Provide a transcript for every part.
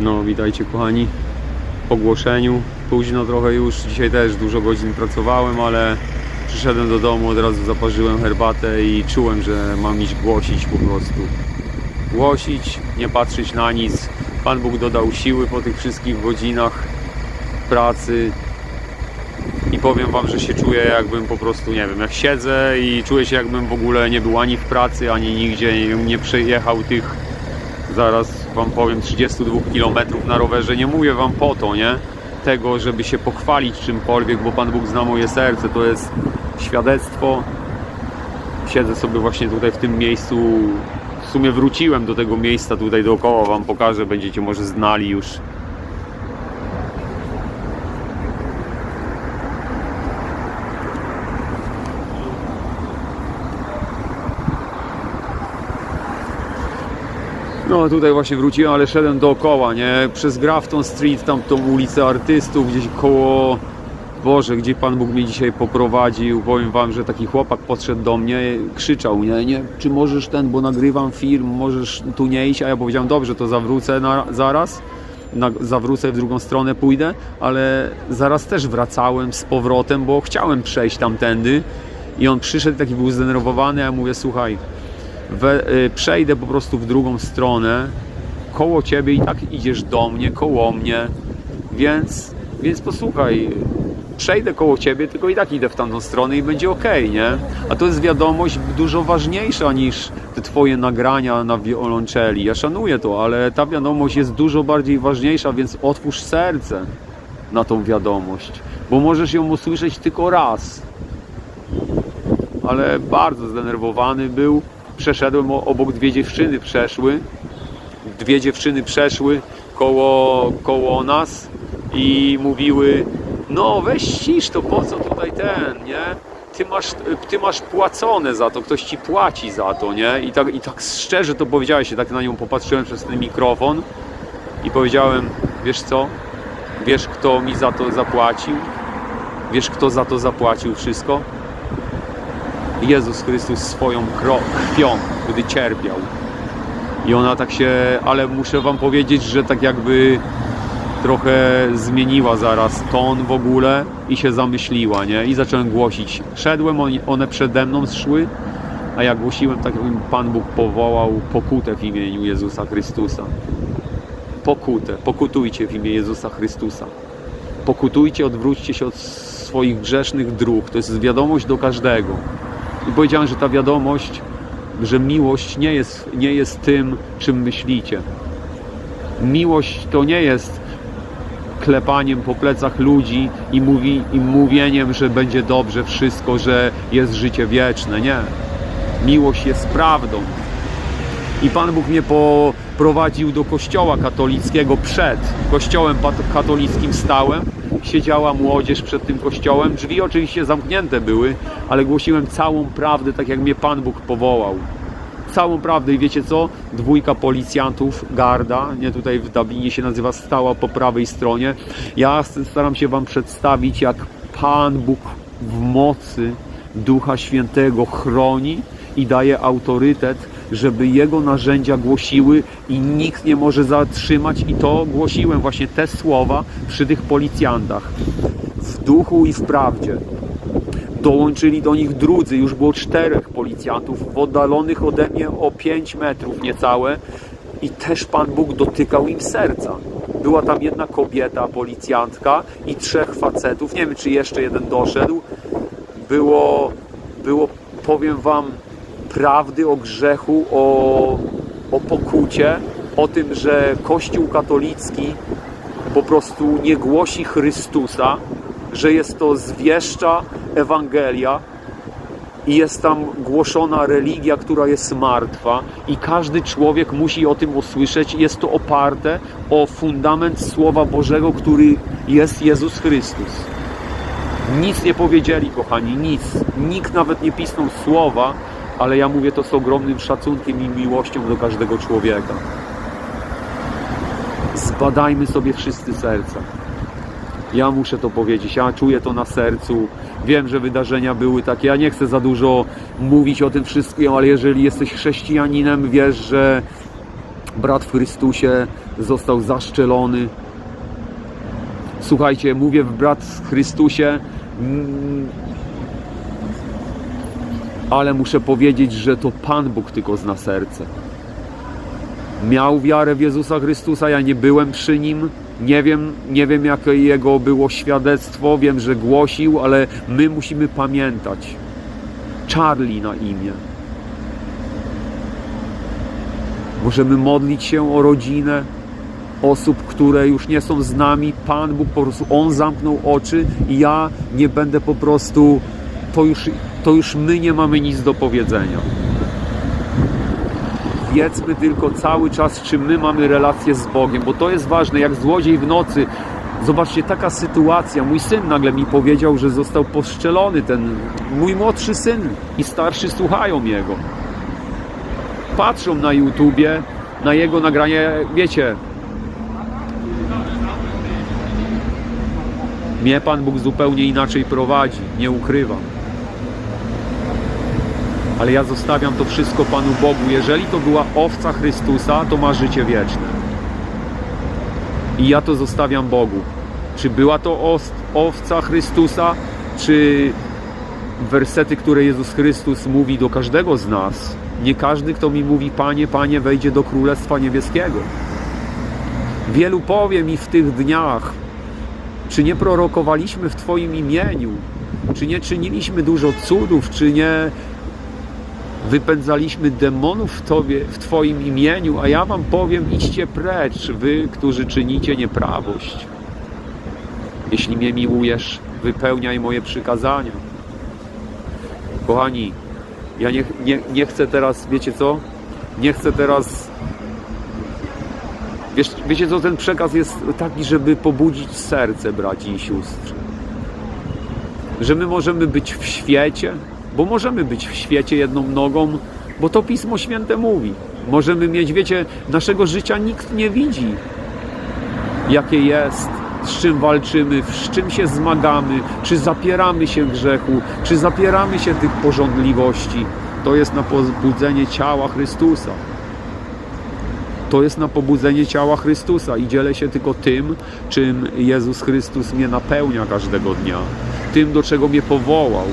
No, witajcie kochani. Po ogłoszeniu. Późno trochę już. Dzisiaj też dużo godzin pracowałem, ale przyszedłem do domu, od razu zaparzyłem herbatę i czułem, że mam iść głosić po prostu. Głosić, nie patrzeć na nic. Pan Bóg dodał siły po tych wszystkich godzinach pracy. I powiem wam, że się czuję jakbym po prostu, nie wiem, jak siedzę i czuję się jakbym w ogóle nie był ani w pracy, ani nigdzie nie, przejechał tych zaraz wam powiem 32 km na rowerze. Nie mówię wam po to, nie? Tego, żeby się pochwalić czymkolwiek, bo Pan Bóg zna moje serce. To jest świadectwo. Siedzę sobie właśnie tutaj w tym miejscu. W sumie wróciłem do tego miejsca tutaj dookoła. Wam pokażę, będziecie może znali już. No tutaj właśnie wróciłem, ale szedłem dookoła, nie? Przez Grafton Street, tam tą ulicę artystów, gdzieś koło... Boże, gdzie Pan Bóg mnie dzisiaj poprowadził. Powiem Wam, że taki chłopak podszedł do mnie, krzyczał, nie, nie, czy możesz ten, bo nagrywam film, możesz tu nie iść, a ja powiedziałem, dobrze, to zawrócę na, zaraz, na, zawrócę w drugą stronę, pójdę, ale zaraz też wracałem z powrotem, bo chciałem przejść tamtędy. I on przyszedł, taki był zdenerwowany, a ja mówię, słuchaj, we, y, przejdę po prostu w drugą stronę, koło ciebie i tak idziesz do mnie, koło mnie, więc, więc posłuchaj, przejdę koło ciebie, tylko i tak idę w tamtą stronę i będzie ok, nie? A to jest wiadomość dużo ważniejsza niż te twoje nagrania na wiolonczeli. Ja szanuję to, ale ta wiadomość jest dużo bardziej ważniejsza, więc otwórz serce na tą wiadomość, bo możesz ją usłyszeć tylko raz. Ale bardzo zdenerwowany był. Przeszedłem obok dwie dziewczyny przeszły. Dwie dziewczyny przeszły koło, koło nas i mówiły: No weź ścisz to po co tutaj ten, nie? Ty masz, ty masz płacone za to, ktoś ci płaci za to, nie? I tak, I tak szczerze to powiedziałeś, tak na nią popatrzyłem przez ten mikrofon i powiedziałem: Wiesz co? Wiesz, kto mi za to zapłacił? Wiesz, kto za to zapłacił wszystko? Jezus Chrystus swoją krwią, gdy cierpiał. I ona tak się, ale muszę wam powiedzieć, że tak jakby trochę zmieniła zaraz ton w ogóle i się zamyśliła, nie? I zacząłem głosić. Szedłem, one przede mną szły, a ja głosiłem tak, jakby Pan Bóg powołał pokutę w imieniu Jezusa Chrystusa. Pokutę, pokutujcie w imię Jezusa Chrystusa. Pokutujcie, odwróćcie się od swoich grzesznych dróg. To jest wiadomość do każdego. I powiedziałem, że ta wiadomość, że miłość nie jest, nie jest tym, czym myślicie. Miłość to nie jest klepaniem po plecach ludzi i, mówi, i mówieniem, że będzie dobrze wszystko, że jest życie wieczne. Nie. Miłość jest prawdą. I Pan Bóg mnie poprowadził do kościoła katolickiego przed kościołem katolickim stałem. Siedziała młodzież przed tym kościołem. Drzwi oczywiście zamknięte były, ale głosiłem całą prawdę, tak jak mnie Pan Bóg powołał. Całą prawdę i wiecie co? Dwójka policjantów, garda, nie tutaj w Dublinie się nazywa, stała po prawej stronie. Ja staram się Wam przedstawić, jak Pan Bóg w mocy Ducha Świętego chroni i daje autorytet, żeby Jego narzędzia głosiły i nikt nie może zatrzymać. I to głosiłem właśnie te słowa przy tych policjantach. W duchu i w prawdzie. Dołączyli do nich drudzy, już było czterech policjantów, w oddalonych ode mnie o 5 metrów niecałe i też Pan Bóg dotykał im serca. Była tam jedna kobieta, policjantka i trzech facetów, nie wiem czy jeszcze jeden doszedł. Było, było powiem Wam, prawdy o grzechu, o, o pokucie, o tym, że Kościół katolicki po prostu nie głosi Chrystusa, że jest to zwieszcza Ewangelia i jest tam głoszona religia, która jest martwa i każdy człowiek musi o tym usłyszeć. Jest to oparte o fundament Słowa Bożego, który jest Jezus Chrystus. Nic nie powiedzieli, kochani, nic. Nikt nawet nie pisnął słowa, ale ja mówię to z ogromnym szacunkiem i miłością do każdego człowieka. Zbadajmy sobie wszyscy serca. Ja muszę to powiedzieć, ja czuję to na sercu. Wiem, że wydarzenia były takie. Ja nie chcę za dużo mówić o tym wszystkim, ale jeżeli jesteś chrześcijaninem, wiesz, że brat w Chrystusie został zaszczelony. Słuchajcie, mówię w brat w Chrystusie, mm, ale muszę powiedzieć, że to Pan Bóg tylko zna serce. Miał wiarę w Jezusa Chrystusa, ja nie byłem przy nim. Nie wiem, nie wiem jakie jego było świadectwo, wiem, że głosił, ale my musimy pamiętać. Charlie na imię. Możemy modlić się o rodzinę osób, które już nie są z nami. Pan Bóg po prostu, On zamknął oczy i ja nie będę po prostu, to już, to już my nie mamy nic do powiedzenia. Wiedzmy tylko cały czas, czy my mamy relację z Bogiem, bo to jest ważne, jak złodziej w nocy. Zobaczcie, taka sytuacja. Mój syn nagle mi powiedział, że został poszczelony, ten mój młodszy syn i starszy słuchają jego. Patrzą na YouTubie, na jego nagranie, wiecie, mnie Pan Bóg zupełnie inaczej prowadzi, nie ukrywam. Ale ja zostawiam to wszystko Panu Bogu. Jeżeli to była owca Chrystusa, to ma życie wieczne. I ja to zostawiam Bogu. Czy była to owca Chrystusa, czy wersety, które Jezus Chrystus mówi do każdego z nas. Nie każdy, kto mi mówi, Panie, Panie, wejdzie do Królestwa Niebieskiego. Wielu powie mi w tych dniach, czy nie prorokowaliśmy w Twoim imieniu, czy nie czyniliśmy dużo cudów, czy nie wypędzaliśmy demonów w Tobie, w Twoim imieniu, a ja Wam powiem, idźcie precz, Wy, którzy czynicie nieprawość. Jeśli mnie miłujesz, wypełniaj moje przykazania. Kochani, ja nie, nie, nie chcę teraz, wiecie co? Nie chcę teraz. Wiesz, wiecie co, ten przekaz jest taki, żeby pobudzić serce braci i sióstr. Że my możemy być w świecie, bo możemy być w świecie jedną nogą, bo to Pismo Święte mówi. Możemy mieć, wiecie, naszego życia nikt nie widzi, jakie jest, z czym walczymy, z czym się zmagamy, czy zapieramy się grzechu, czy zapieramy się tych porządliwości. To jest na pobudzenie ciała Chrystusa. To jest na pobudzenie ciała Chrystusa i dzielę się tylko tym, czym Jezus Chrystus mnie napełnia każdego dnia, tym, do czego mnie powołał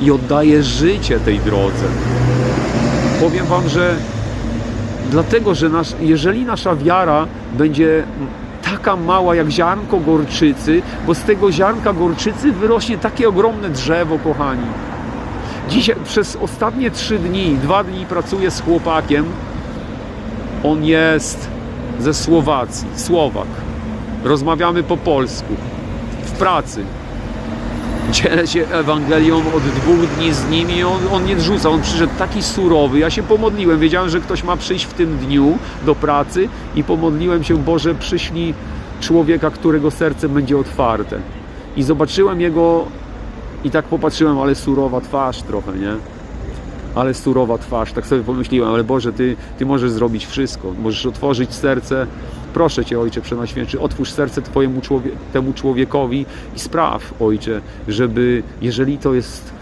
i oddaję życie tej drodze. Powiem Wam, że dlatego, że nasz, jeżeli nasza wiara będzie taka mała jak ziarnko gorczycy, bo z tego ziarnka gorczycy wyrośnie takie ogromne drzewo, kochani. Dzisiaj przez ostatnie trzy dni, dwa dni pracuję z chłopakiem. On jest ze Słowacji, Słowak. Rozmawiamy po polsku w pracy. Dzielę się Ewangelią od dwóch dni z nim i on, on nie rzuca. On przyszedł taki surowy. Ja się pomodliłem. Wiedziałem, że ktoś ma przyjść w tym dniu do pracy i pomodliłem się, Boże, przyślij człowieka, którego serce będzie otwarte. I zobaczyłem jego i tak popatrzyłem, ale surowa twarz trochę, nie? Ale surowa twarz. Tak sobie pomyśliłem, ale Boże, Ty, ty możesz zrobić wszystko. Możesz otworzyć serce. Proszę Cię, Ojcze Przenajświętszy, otwórz serce Twojemu człowie, temu człowiekowi i spraw, Ojcze, żeby, jeżeli to jest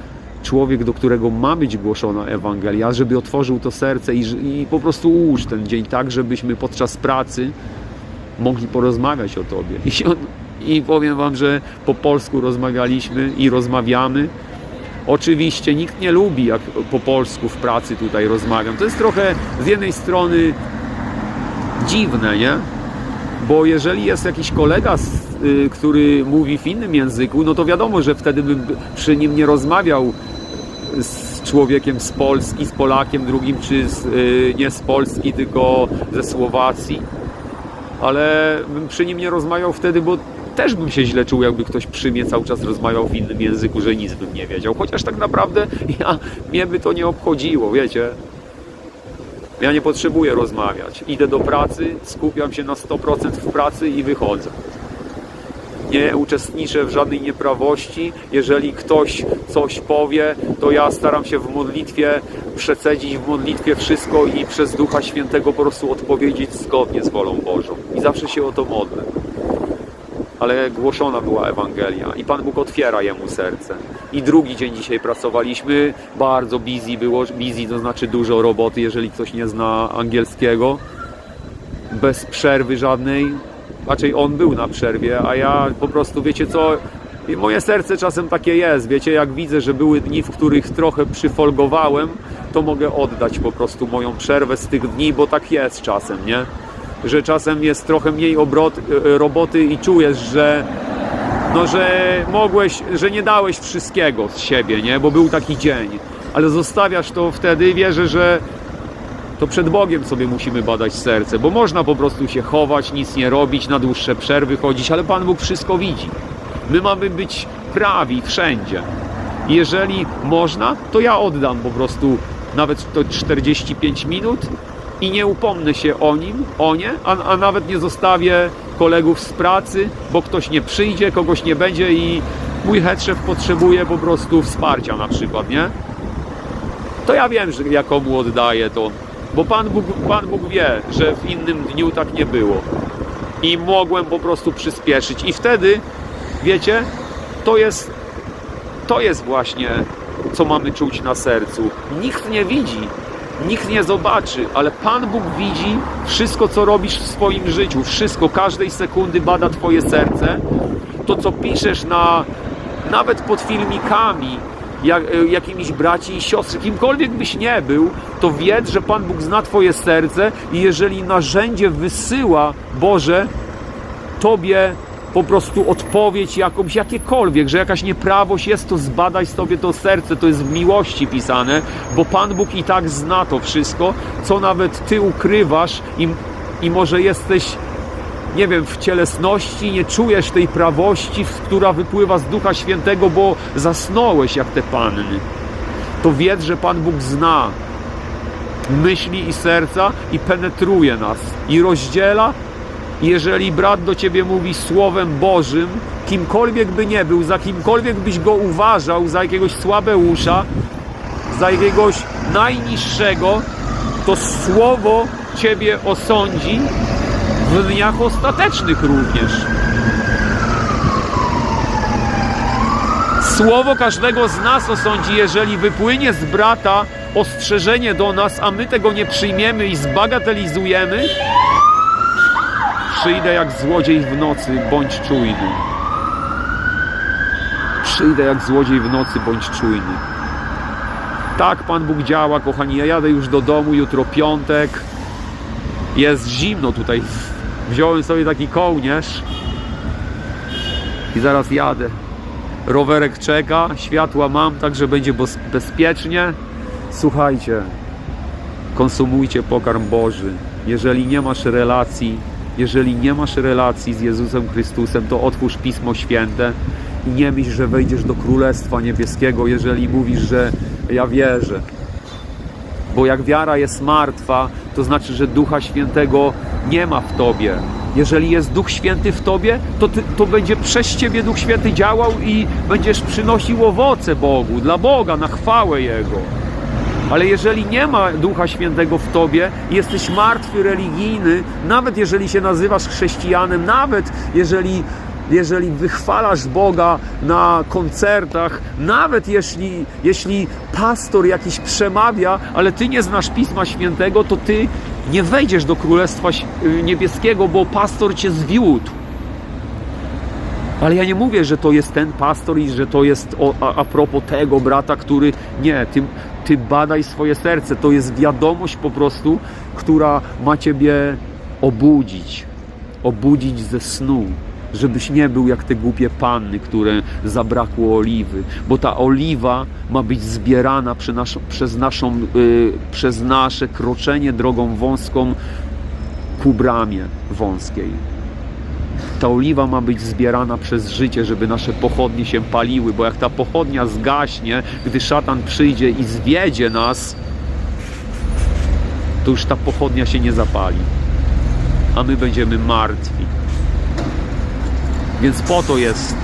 człowiek, do którego ma być głoszona Ewangelia, żeby otworzył to serce i, i po prostu ułóż ten dzień tak, żebyśmy podczas pracy mogli porozmawiać o Tobie. I, on, I powiem Wam, że po polsku rozmawialiśmy i rozmawiamy. Oczywiście nikt nie lubi, jak po polsku w pracy tutaj rozmawiam. To jest trochę z jednej strony dziwne, nie? Bo jeżeli jest jakiś kolega, y, który mówi w innym języku, no to wiadomo, że wtedy bym przy nim nie rozmawiał z człowiekiem z Polski, z Polakiem drugim, czy z, y, nie z Polski, tylko ze Słowacji. Ale bym przy nim nie rozmawiał wtedy, bo też bym się źle czuł, jakby ktoś przy mnie cały czas rozmawiał w innym języku, że nic bym nie wiedział. Chociaż tak naprawdę ja, mnie by to nie obchodziło, wiecie. Ja nie potrzebuję rozmawiać. Idę do pracy, skupiam się na 100% w pracy i wychodzę. Nie uczestniczę w żadnej nieprawości. Jeżeli ktoś coś powie, to ja staram się w modlitwie przecedzić w modlitwie wszystko i przez Ducha Świętego po prostu odpowiedzieć zgodnie z wolą Bożą. I zawsze się o to modlę. Ale głoszona była Ewangelia i Pan Bóg otwiera jemu serce. I drugi dzień dzisiaj pracowaliśmy, bardzo busy było, busy to znaczy dużo roboty, jeżeli ktoś nie zna angielskiego. bez przerwy żadnej. Raczej on był na przerwie, a ja po prostu, wiecie co, moje serce czasem takie jest, wiecie, jak widzę, że były dni, w których trochę przyfolgowałem, to mogę oddać po prostu moją przerwę z tych dni, bo tak jest czasem, nie? Że czasem jest trochę mniej obrot, e, roboty i czujesz, że no, że mogłeś, że nie dałeś wszystkiego z siebie, nie? Bo był taki dzień. Ale zostawiasz to wtedy i wierzę, że to przed Bogiem sobie musimy badać serce, bo można po prostu się chować, nic nie robić, na dłuższe przerwy chodzić, ale Pan Bóg wszystko widzi. My mamy być prawi wszędzie. Jeżeli można, to ja oddam po prostu nawet to 45 minut i nie upomnę się o nim, o nie, a, a nawet nie zostawię kolegów z pracy, bo ktoś nie przyjdzie, kogoś nie będzie i mój headchef potrzebuje po prostu wsparcia na przykład, nie? To ja wiem, że ja komu oddaję to, bo Pan Bóg, Pan Bóg wie, że w innym dniu tak nie było. I mogłem po prostu przyspieszyć. I wtedy, wiecie, to jest, to jest właśnie, co mamy czuć na sercu. Nikt nie widzi, nikt nie zobaczy, ale Pan Bóg widzi wszystko, co robisz w swoim życiu. Wszystko, każdej sekundy bada Twoje serce. To, co piszesz na, nawet pod filmikami, jak, e, jakimiś braci i siostry, kimkolwiek byś nie był, to wiedz, że Pan Bóg zna Twoje serce i jeżeli narzędzie wysyła Boże Tobie po prostu odpowiedź jakąś, jakiekolwiek, że jakaś nieprawość jest, to zbadaj sobie to serce, to jest w miłości pisane, bo Pan Bóg i tak zna to wszystko, co nawet Ty ukrywasz i, i może jesteś nie wiem, w cielesności nie czujesz tej prawości, która wypływa z Ducha Świętego, bo zasnąłeś jak te panny. To wiedz, że Pan Bóg zna myśli i serca i penetruje nas i rozdziela. Jeżeli brat do ciebie mówi słowem Bożym, kimkolwiek by nie był, za kimkolwiek byś go uważał, za jakiegoś słabeusza, za jakiegoś najniższego, to słowo ciebie osądzi w dniach ostatecznych również. Słowo każdego z nas osądzi, jeżeli wypłynie z brata ostrzeżenie do nas, a my tego nie przyjmiemy i zbagatelizujemy. Przyjdę jak złodziej w nocy, bądź czujny. Przyjdę jak złodziej w nocy, bądź czujny. Tak Pan Bóg działa, kochani. Ja jadę już do domu, jutro piątek. Jest zimno tutaj. Wziąłem sobie taki kołnierz i zaraz jadę. Rowerek czeka, światła mam, także będzie bezpiecznie. Słuchajcie, konsumujcie pokarm Boży. Jeżeli nie masz relacji, jeżeli nie masz relacji z Jezusem Chrystusem, to otwórz Pismo Święte i nie myśl, że wejdziesz do Królestwa Niebieskiego, jeżeli mówisz, że ja wierzę. Bo jak wiara jest martwa, to znaczy, że Ducha Świętego nie ma w tobie. Jeżeli jest Duch Święty w tobie, to, ty, to będzie przez ciebie Duch Święty działał i będziesz przynosił owoce Bogu, dla Boga, na chwałę Jego. Ale jeżeli nie ma Ducha Świętego w tobie, jesteś martwy, religijny, nawet jeżeli się nazywasz chrześcijanem, nawet jeżeli, jeżeli wychwalasz Boga na koncertach, nawet jeśli, jeśli pastor jakiś przemawia, ale ty nie znasz Pisma Świętego, to ty nie wejdziesz do Królestwa y, Niebieskiego, bo pastor cię zwiódł. Ale ja nie mówię, że to jest ten pastor i że to jest o, a, a propos tego brata, który. Nie, ty, ty badaj swoje serce. To jest wiadomość po prostu, która ma ciebie obudzić. Obudzić ze snu. Żebyś nie był jak te głupie panny, które zabrakło oliwy, bo ta oliwa ma być zbierana przy naszą, przez, naszą, y, przez nasze kroczenie drogą wąską ku bramie wąskiej. Ta oliwa ma być zbierana przez życie, żeby nasze pochodnie się paliły, bo jak ta pochodnia zgaśnie, gdy szatan przyjdzie i zwiedzie nas, to już ta pochodnia się nie zapali, a my będziemy martwi. Więc po to jest,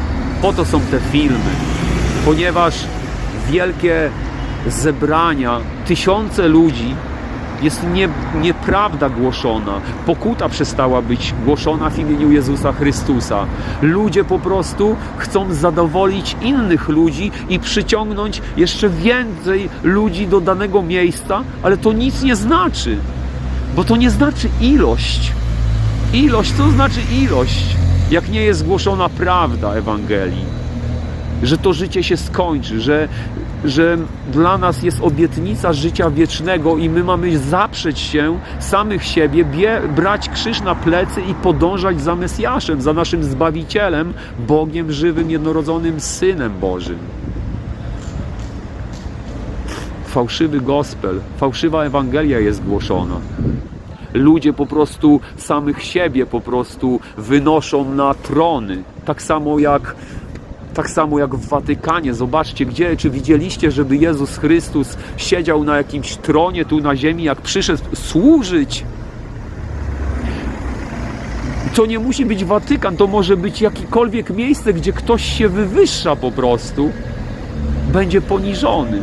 po to są te filmy, ponieważ wielkie zebrania, tysiące ludzi jest nie, nieprawda głoszona. Pokuta przestała być głoszona w imieniu Jezusa Chrystusa. Ludzie po prostu chcą zadowolić innych ludzi i przyciągnąć jeszcze więcej ludzi do danego miejsca, ale to nic nie znaczy, bo to nie znaczy ilość. Ilość, co znaczy ilość? Jak nie jest głoszona prawda Ewangelii, że to życie się skończy, że, że dla nas jest obietnica życia wiecznego i my mamy zaprzeć się samych siebie, bie, brać krzyż na plecy i podążać za Mesjaszem, za naszym Zbawicielem, Bogiem żywym, jednorodzonym Synem Bożym. Fałszywy gospel, fałszywa Ewangelia jest głoszona ludzie po prostu samych siebie po prostu wynoszą na trony. Tak samo jak tak samo jak w Watykanie. Zobaczcie, gdzie, czy widzieliście, żeby Jezus Chrystus siedział na jakimś tronie tu na ziemi, jak przyszedł służyć. To nie musi być Watykan, to może być jakiekolwiek miejsce, gdzie ktoś się wywyższa po prostu, będzie poniżony.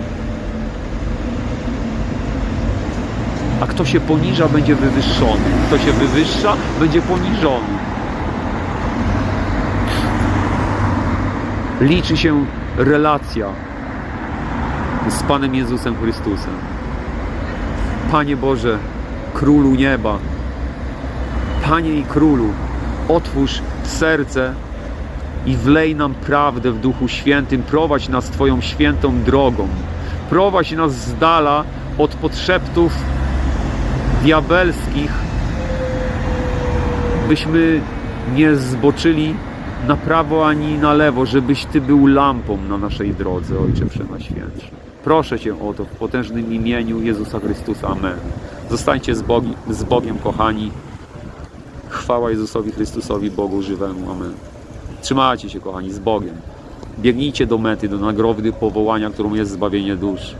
A kto się poniża, będzie wywyższony. Kto się wywyższa, będzie poniżony. Liczy się relacja z Panem Jezusem Chrystusem. Panie Boże, Królu Nieba, Panie i Królu, otwórz serce i wlej nam prawdę w Duchu Świętym, prowadź nas Twoją świętą drogą. Prowadź nas z dala od podszeptów diabelskich, byśmy nie zboczyli na prawo ani na lewo, żebyś Ty był lampą na naszej drodze, Ojcze Przenajświętszy. Proszę Cię o to w potężnym imieniu Jezusa Chrystusa. Amen. Zostańcie z, Bogi, z Bogiem, kochani. Chwała Jezusowi Chrystusowi, Bogu żywemu. Amen. Trzymajcie się, kochani, z Bogiem. Biegnijcie do mety, do nagrody powołania, którą jest zbawienie dusz.